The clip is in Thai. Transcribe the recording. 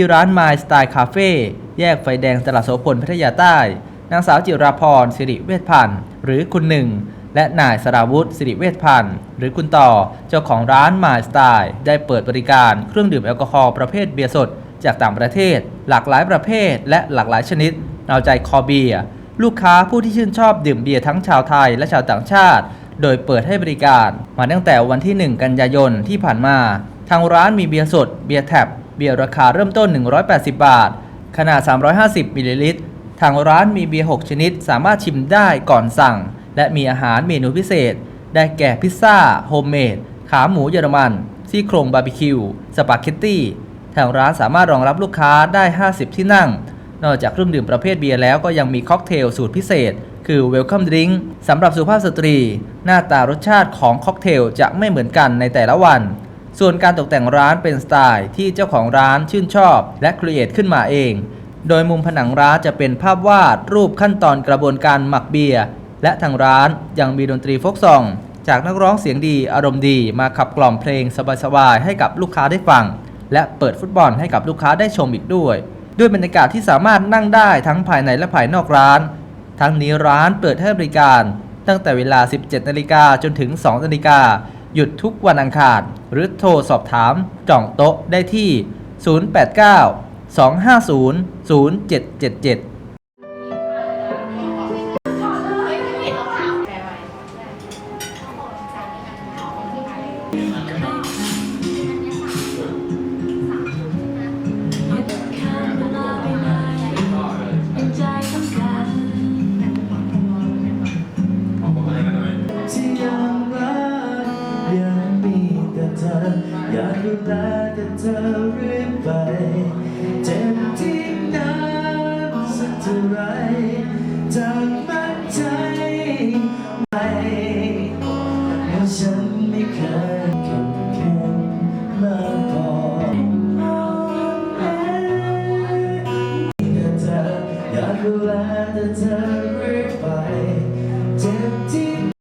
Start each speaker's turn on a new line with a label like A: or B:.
A: ที่ร้าน My Style Cafe แยกไฟแดงตลาดโสพลพัทยาใต้ นางสาวจิราพรสิริเวชพันธ์หรือคุณหนึ่ง และนายสราวุธสิริเวชพันธ์หรือคุณต่อเจ้าของร้าน My Style ได้เปิดบริการเครื่องดื่มแอลกอฮอล์ประเภทเบียร์สด จากต่างประเทศ หลากหลายประเภท และหลากหลายชนิดเอาใจคอเบียร์ลูกค้าผู้ที่ชื่นชอบดื่มเบียร์ทั้งชาวไทยและชาวต่างชาติ โดยเปิดให้บริการ มาตั้งแต่วันที่ 1 กันยายนที่ผ่านมา ทางร้านมีเบียร์สด เบียร์แท็บ เบียร์ราคาเริ่มต้น 180 บาท ขนาด 350 มิลลิลิตร ทางร้านมีเบียร์ 6 ชนิด สามารถชิมได้ก่อนสั่ง และมีอาหารเมนูพิเศษ ได้แก่พิซซ่า โฮมเมด ขาหมูเยอรมัน ซี่โครงบาร์บีคิว สปาเกตตี้ ทางร้านสามารถรองรับลูกค้าได้ 50 ที่นั่ง นอกจากเครื่องดื่มประเภทเบียร์แล้วก็ยังมีค็อกเทลสูตรพิเศษ คือ Welcome Drink สำหรับสุภาพสตรี หน้าตารสชาติของค็อกเทลจะไม่เหมือนกันในแต่ละวัน ส่วนการตกแต่งร้านเป็นสไตล์ที่เจ้าของร้านชื่นชอบ และครีเอทขึ้นมาเอง โดยมุมผนังร้านจะเป็นภาพวาดรูปขั้นตอนกระบวนการหมักเบียร์และทางร้านยังมีดนตรีโฟกซอง จากนักร้องเสียงดีอารมณ์ดีมาขับกล่อมเพลงสบายๆให้กับลูกค้าได้ฟัง และเปิดฟุตบอลให้กับลูกค้าได้ชมอีกด้วย ด้วยบรรยากาศที่สามารถนั่งได้ทั้งภายในและภายนอกร้าน ทั้งนี้ร้านเปิดให้บริการ ตั้งแต่เวลา 17นาฬิกาจนถึง 2นาฬิกา หยุดทุกวันอังคาร หรือโทรสอบถามจองโต๊ะได้ที่ 089 250 0777
B: อยากดูแลแต่เธอรื่อไปเจ็บที่น้นสักเท่าไรจากมั่นใจไปเพราะฉันไม่เคยเข้มแข็งมาพออยากดูแลแต่เธอรื่อไปเจ็บที่